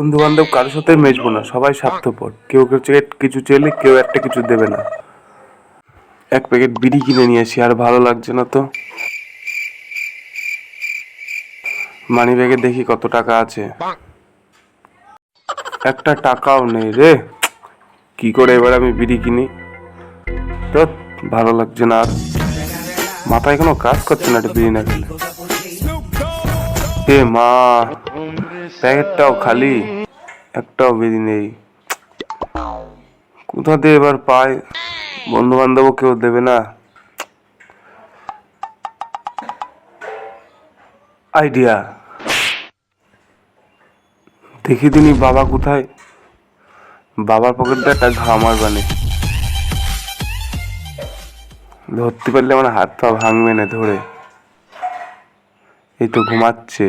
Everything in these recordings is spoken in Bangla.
বন্ধু বান্ধব কারোর সাথে মেশবো না, সবাই স্বার্থপর। কেউ কেউ কিছু চেলে কেউ একটা কিছু দেবে না। এক প্যাকেট বিড়ি কিনে নিয়ে আসি, আর ভালো লাগছে না তো। মানি ব্যাগে দেখি কত টাকা আছে। একটা টাকাও নেই রে। কি করে এবার আমি বিড়ি কিনি? তো, ভালো লাগছে না আর। মাথায় কোনো কাজ করছে না এটা বিড়ি না খেলে। এ মা। প্যাকেটটাও খালি, একটাও বিড়ি নেই। কোথা দিয়ে এবার পাই বন্ধু বান্ধবও কেউ দেবে না। আইডিয়া। দেখি দিনই বাবা কোথায়? বাবার পকেটটা একটা ঘামার বানে ধরতে পারলে আমার হাত পা ভাঙবে না ধরে। এই তো ঘুমাচ্ছে।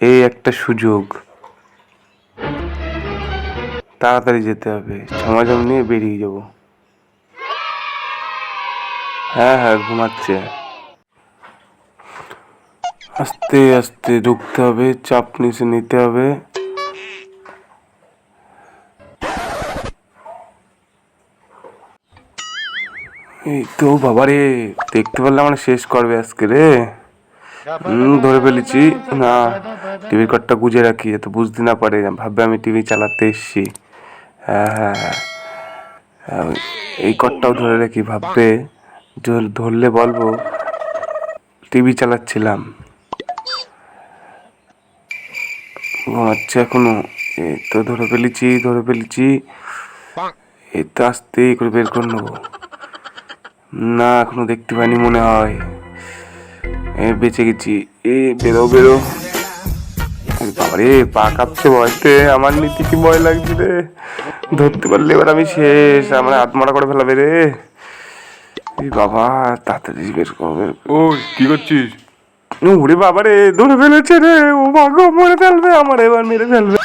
এই একটা সুযোগ। তাড়াতাড়ি যেতে হবে। ঝমাঝম নিয়ে বেরিয়ে যাব। হ্যাঁ হ্যাঁ ঘুমাচ্ছে। আস্তে আস্তে ঢুকতে হবে চাপ নিচে নিতে হবে। এই তো বাবারে দেখতে পারলে আমার শেষ করবে আজকে রে। হুম ধরে ফেলেছি। না টিভির কটটা গুজে রাখি এত বুঝতে না পারে, ভাববে আমি টিভি চালাতে এসছি। হ্যাঁ হ্যাঁ হ্যাঁ। এই কটটাও ধরে রাখি, ভাববে ধরলে বলব টিভি চালাচ্ছিলাম। ঘুমাচ্ছে এখনও এই তো ধরে ফেলেছি ধরে ফেলেছি। এই তো আস্তেই করে বের করে নেব। না, এখনও দেখতে পাইনি মনে হয়। বেঁচে গেছি। এ বেরো বেরো। বাবারে পা কাঁপছে ভয়তে আমার নীতি কি ভয় লাগছে রে? ধরতে পারলে এবার আমি শেষ আমার হাত মারা করে ফেলাবে রে। বাবা তাড়াতাড়ি বের কর বের কর। কি করছিস? ওরে বাবা রে ধরে ফেলেছে রে ও ভাগ্য মরে ফেলবে আমার এবার মেরে ফেলবে।